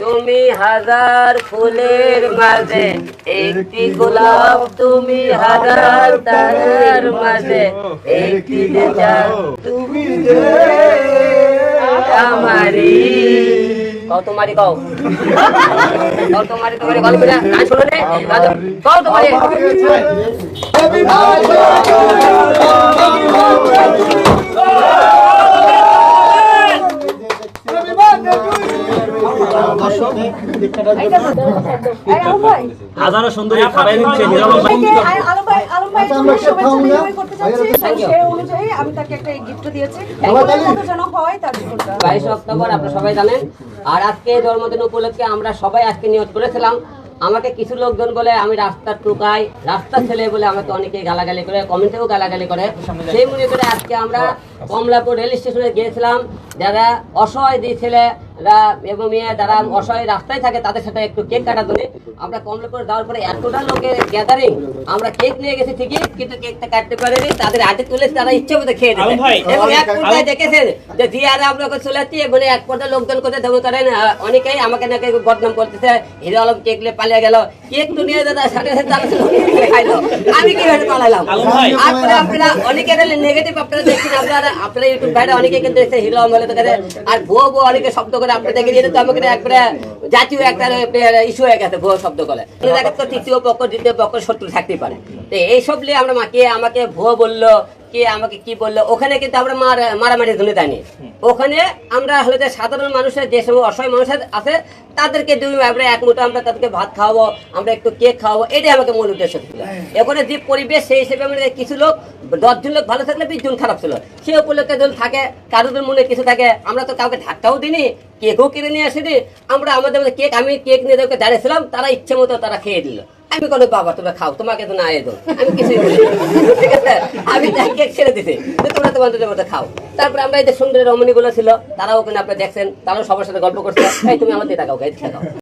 তুমি হাজার ফুলের মাঝে একটি গোলাপ তুমি হাজার তারার মাঝে একটি তুমি আমারি কও তোমারি কও। কও তোমারি তোমারি গল্প না শুনো নে কও তোমারি হাজারো সুন্দরী খাবাই দিচ্ছে বাইশে অক্টোবর আপনারা সবাই জানেন। আর আজকে জন্মদিন উপলক্ষে আমরা সবাই আজকে নিয়োগ করেছিলাম। আমাকে কিছু লোকজন বলে আমি রাস্তার টুকাই রাস্তার ছেলে বলে আমাকে অনেকে গালাগালি করে কমেন্টেও গালাগালি করে। সেই মনে করে আজকে আমরা কমলাপুর রেল স্টেশনে গিয়েছিলাম। যারা অসহায় দিয়ে ছেলে এবং যারা অসহায় রাস্তায় থাকে তাদের সাথে একটু কেক কাটার জন্য আমরা কমলাপুর যাওয়ার পরে এতটা লোকের গ্যাদারিং আমরা কেক নিয়ে গেছি ঠিকই কিন্তু কেকটা কাটতে পারিনি তাদের হাতে তুলে তারা ইচ্ছে মতো খেয়ে এবং এক পর্যায়ে দেখেছেন যে জিয়ারা আমরা চলে যাচ্ছি এক পর্যায়ে লোকজন করে দেবো করেন অনেকেই আমাকে নাকি বদনাম করতেছে হিরো আলম কেক নিয়ে পালিয়ে গেল। কেক তো নিয়ে দাদা সাথে সাথে খাইলো। আমি কীভাবে পালাইলাম আপনারা আপনারা অনেকে নেগেটিভ আপনারা দেখছেন আপনারা আপনারা ইউটিউব ভাইরা অনেকে কিন্তু দেখছে হিরো আলম বলে তো আর ভুয়ো ভুয়ো অনেকে শব্দ করে আমাকে জাতীয় একটা ইস্যু হয়ে গেছে, ভুয়ো শব্দ তৃতীয় পক্ষ, দ্বিতীয় পক্ষ শত্রু থাকতেই পারে। এইসব নিয়ে আমরা মাকে, আমাকে ভুয়ো বলল কে আমাকে কি বলল ওখানে কিন্তু আমরা মারামারি ধরে দেয়নি ওখানে আমরা হলে যে সাধারণ মানুষের যে সময় অসহায় মানুষের আছে তাদেরকে দুই আমরা এক মুঠো আমরা তাদেরকে ভাত খাওয়াবো আমরা একটু কেক খাওয়াবো এটাই আমাকে মূল উদ্দেশ্য ছিল। ওখানে যে পরিবেশ সেই হিসেবে আমরা কিছু লোক দশজন লোক ভালো থাকলে বিশ জন খারাপ ছিল। সে উপলক্ষে যদি থাকে কারোদের মনে কিছু থাকে আমরা তো কাউকে ধাক্কাও দিনি কেকও কিনে নিয়ে আসিনি আমরা আমাদের মধ্যে কেক আমি কেক নিয়ে ওদেরকে দাঁড়িয়েছিলাম তারা ইচ্ছে মতো তারা খেয়ে দিল। আমি কোনো বাবা তোমরা খাও তোমাকে তো না এদো আমি কিছুই আছে? আমি কেক ছেড়ে দিছে। যে তোমরা তোমাদের মধ্যে খাও। তারপরে আমরা এই যে সুন্দরী রমণীগুলো ছিল, তারাও ওখানে আপনি দেখছেন, তারাও সবার সাথে গল্প করছে। তুমি আমাদের টাকা খাও।